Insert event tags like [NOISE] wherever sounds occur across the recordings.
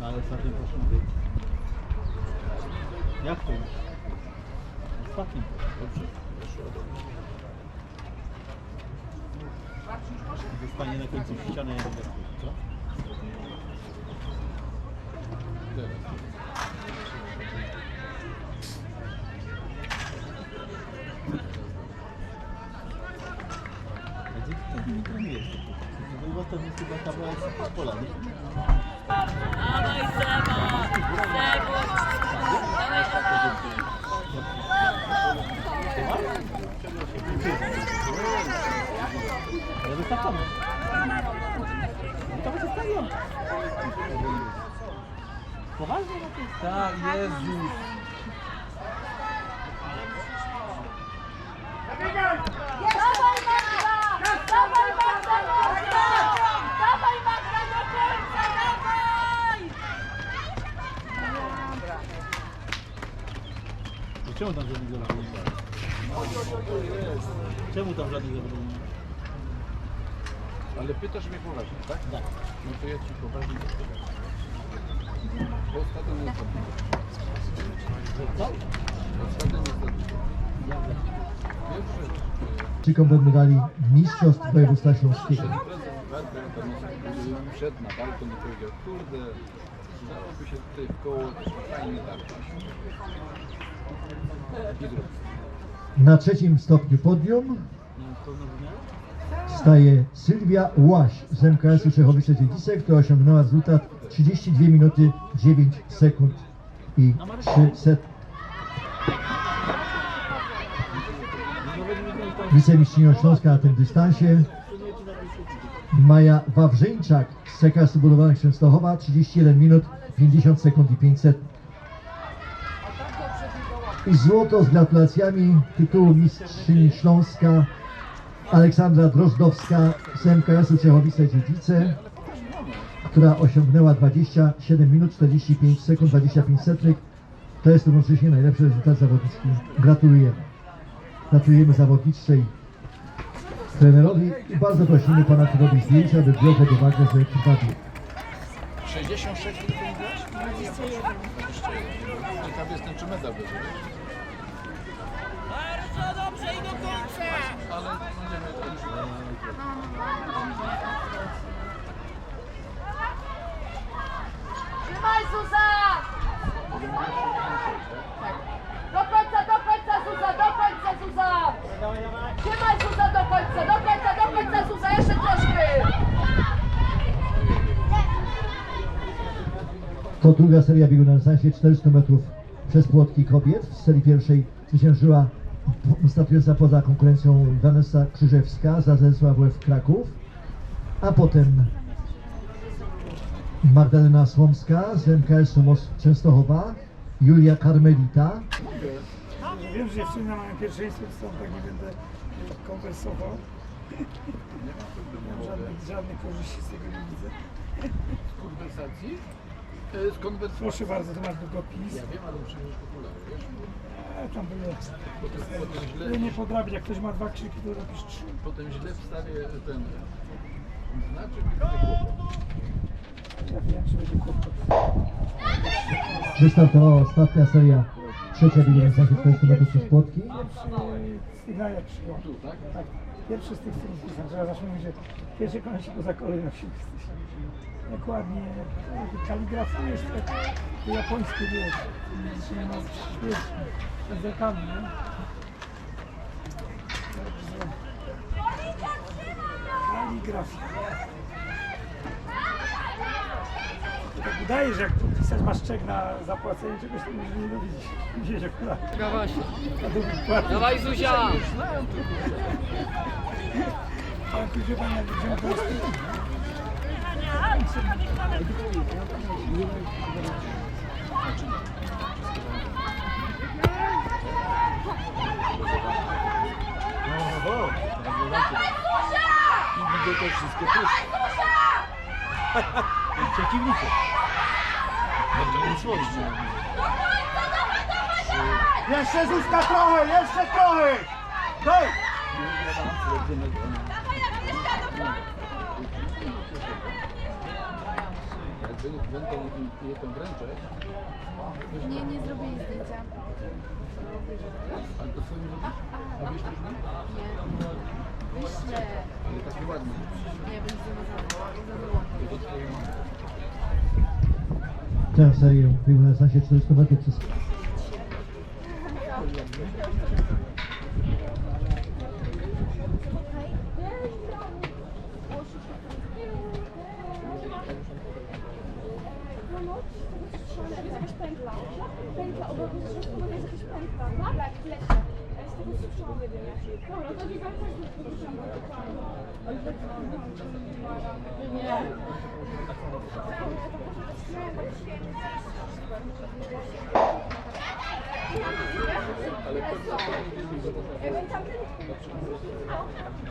No ale ostatnio poszło. Jak to? Ostatni. Dobrze. Zostanie na końcu ściany jak Co? Teraz. A gdzie ty taki trenujesz? Była to jest chyba tabela z pola, nie? Dawaj Seba! Sebo! Dawaj chłopaki! Ale wystarczamy. To będzie stadion. Poważnie na to? Tak, Jezus! Dawaj Magda! Dawaj Magda Magda! Dawaj Magda do końca! Dawaj! To czemu tam żadnych zawodników nie ma? Czemu tam żadnych nie ma? Ale pytasz mnie poważnie, tak? Tak. No to ja ci poważnie odpowiem. Bo jest za duży. Co? Bo Stadion jest za duży. Pierwszy Czykom będą dali mistrzostw województwa śląskiego. Przed prezes Warty Tarnowski wszedł na balkon i powiedział, kurde, dałoby się tutaj w koło fajnie tarczyć. I zrobił. Na trzecim stopniu podium staje Sylwia Łaś z MKS-u Czechowice Dziedzice, która osiągnęła rezultat 32 minuty 9 sekund i 3 set. Wicemistrzynią Śląska na tym dystansie Maja Wawrzyńczak z CKS Budowanych Częstochowa 31 minut 50 sekund i 500. I złoto z gratulacjami tytułu mistrzyni Śląska Aleksandra Drozdowska z MKS-u Czechowice Dziedzice, która osiągnęła 27 minut 45 sekund 25 setnych. To jest równocześnie najlepszy rezultat zawodniczki. Gratulujemy. Gratulujemy zawodniczce i trenerowi i bardzo prosimy pana, kto robi zdjęcia, aby wziął pod uwagę, że trwa bieg. 66 tylko mówiłaś? 21. 21. Ciekawy jestem, czy medal będzie. Bardzo dobrze i do końca! Ale nie wiem, już... Trzymaj Zuza! Do końca, do końca Zuza, do końca Zuza! Trzymaj Zuza do końca, do końca, do końca Zuza, jeszcze troszkę! To druga seria biegu na dystansie 400 metrów przez płotki kobiet. W serii pierwszej zwyciężyła startująca poza konkurencją Vanessa Krzyżewska za ZSław WF Kraków, a potem Magdalena Słomska z MKS-u Most Częstochowa, Julia Karmelita, Wiem, że dziewczyny mają pierwszeństwo, stąd tak nie będę e, konwersował. [LAUGHS] Żadnych, żadnych korzyści z tego nie widzę. Z konwersacji? E. Proszę bardzo, tu masz długopis. Ja wiem, ale muszę mieć okulary, wiesz? E, tam byle, Potem, potem, źle, byle nie podrabiać, jak ktoś ma dwa krzyki, to robisz trzy. potem źle wstawię ten znaczek i będzie kłopot. Ja wiem, że będzie kłopot. wystartowała ostatnia seria trzecia dystansie 400 metrów przez płotki. Przyjął. Tak? Tak, pierwszy z tych, których pisam. Trzeba zawsze mówić, że pierwszy poza kolejną się jesteś. Jak ładnie, jak kaligrafujesz, to, to japońskie wiesz. Nie ma świetnie. Językami, nie? Kaligrafia. To udaje, że jak podpisać masz czek na zapłacenie czegoś, to możesz nie dowiedzieć. Wziąć akurat. Właśnie. A to wykład. Dawaj Zuzia! Pan tu wie pan jak wziął po prostu. I widzę te wszystkie puszki. [LAUGHS] Przeciwnicy. Jeszcze Zuzka trochę, jeszcze trochę! Jakby będą je wręczać, Nie, nie zrobię jej zdjęcia. ale to swoim robisz? A nie? Wyślę. Ale takie ładne. Nie, będzie zamazane. Zamyłam. To twoje Tę serię biegł na dystansie 400 metrów przez jakaś pętla. Pętla, obok jest jakaś pętla. Tak, w lesie. Ja z tego słyszałam. Dobra, to nie tak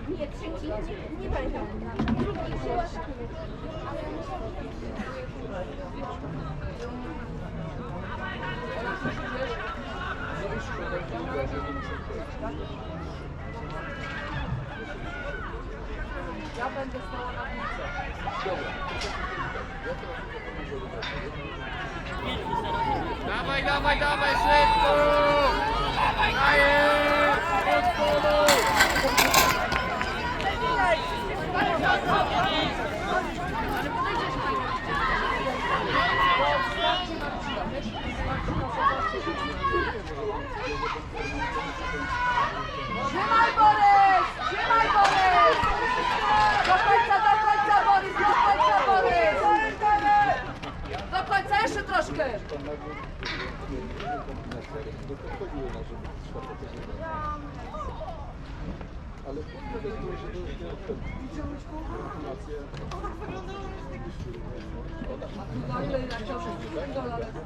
Nie. Trzeci, nie, nie pamiętam. Drugi tak, ale musiałam... Ja będę stała na ulicy. Dawaj, dawaj, dawaj, szybko! Dajesz! Od przodu! Trzymaj Borys! Trzymaj Borys! Do końca, do końca Borys! Do końca Borys! Do końca jeszcze Ale podpowiaduje się do informacje. No ile na książek? Dola, let's go.